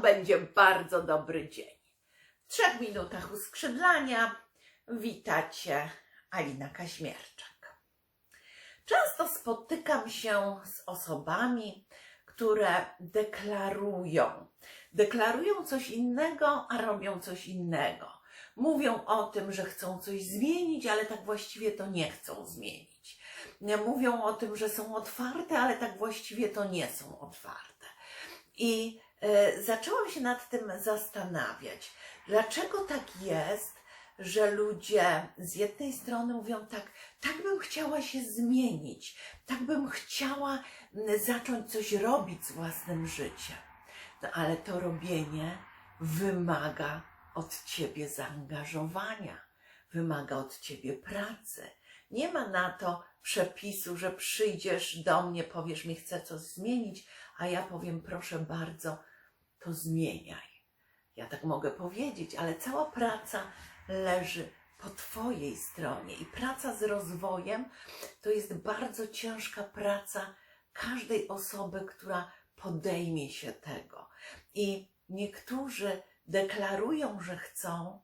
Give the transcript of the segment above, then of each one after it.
będzie bardzo dobry dzień. W trzech minutach uskrzydlania witacie Alina Kaśmierczak. Często spotykam się z osobami, które deklarują. Deklarują coś innego, a robią coś innego. Mówią o tym, że chcą coś zmienić, ale tak właściwie to nie chcą zmienić. Mówią o tym, że są otwarte, ale tak właściwie to nie są otwarte. I e, zaczęłam się nad tym zastanawiać, dlaczego tak jest, że ludzie z jednej strony mówią tak, tak bym chciała się zmienić, tak bym chciała zacząć coś robić z własnym życiem. No ale to robienie wymaga od ciebie zaangażowania, wymaga od ciebie pracy. Nie ma na to przepisu, że przyjdziesz do mnie, powiesz mi, chcę coś zmienić, a ja powiem, proszę bardzo, to zmieniaj. Ja tak mogę powiedzieć, ale cała praca leży po Twojej stronie i praca z rozwojem to jest bardzo ciężka praca każdej osoby, która podejmie się tego. I niektórzy deklarują, że chcą,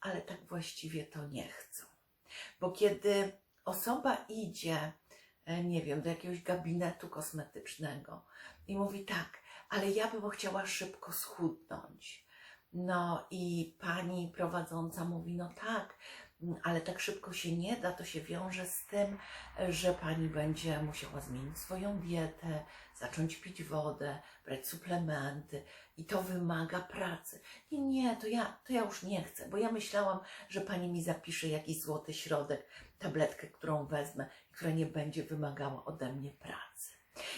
ale tak właściwie to nie chcą. Bo kiedy osoba idzie, nie wiem, do jakiegoś gabinetu kosmetycznego i mówi tak, ale ja bym chciała szybko schudnąć. No i pani prowadząca mówi, no tak, ale tak szybko się nie da, to się wiąże z tym, że pani będzie musiała zmienić swoją dietę, zacząć pić wodę, brać suplementy i to wymaga pracy. I nie, to ja, to ja już nie chcę, bo ja myślałam, że pani mi zapisze jakiś złoty środek, tabletkę, którą wezmę, która nie będzie wymagała ode mnie pracy.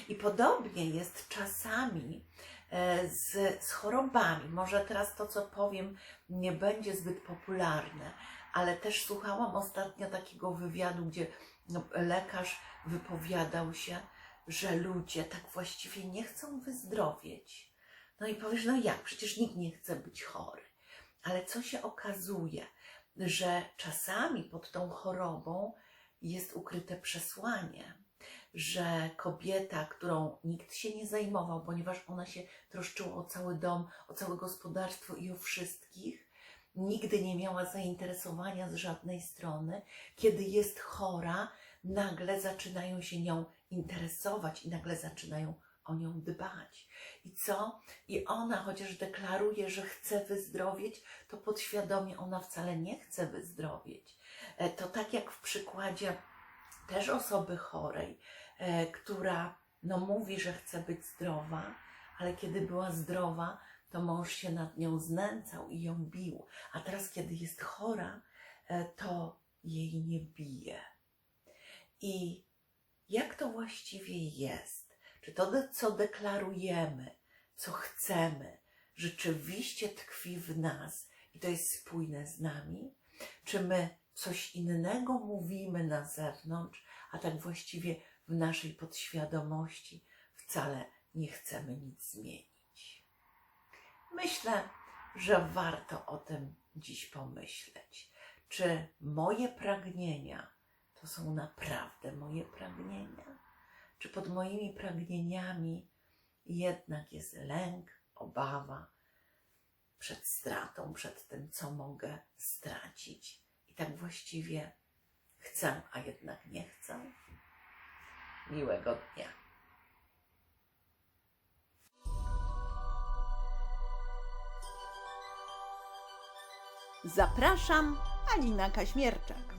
I podobnie jest czasami e, z, z chorobami. Może teraz to, co powiem, nie będzie zbyt popularne, ale też słuchałam ostatnio takiego wywiadu, gdzie no, lekarz wypowiadał się, że ludzie tak właściwie nie chcą wyzdrowieć. No i powiesz, no jak, przecież nikt nie chce być chory. Ale co się okazuje, że czasami pod tą chorobą jest ukryte przesłanie, że kobieta, którą nikt się nie zajmował, ponieważ ona się troszczyła o cały dom, o całe gospodarstwo i o wszystkich, nigdy nie miała zainteresowania z żadnej strony, kiedy jest chora, nagle zaczynają się nią interesować i nagle zaczynają o nią dbać. I co? I ona, chociaż deklaruje, że chce wyzdrowieć, to podświadomie ona wcale nie chce wyzdrowieć. E, To tak jak w przykładzie też osoby chorej, e, która no, mówi, że chce być zdrowa, ale kiedy była zdrowa, to mąż się nad nią znęcał i ją bił. A teraz, kiedy jest chora, e, to jej nie bije. I jak to właściwie jest? Czy to, co deklarujemy, co chcemy, rzeczywiście tkwi w nas i to jest spójne z nami? Czy my coś innego mówimy na zewnątrz, a tak właściwie w naszej podświadomości wcale nie chcemy nic zmienić? Myślę, że warto o tym dziś pomyśleć. Czy moje pragnienia to są naprawdę moje pragnienia? Czy pod moimi pragnieniami jednak jest lęk, obawa przed stratą, przed tym, co mogę stracić? I tak właściwie chcę, a jednak nie chcę? Miłego dnia. Zapraszam, Alina Kaśmierczak.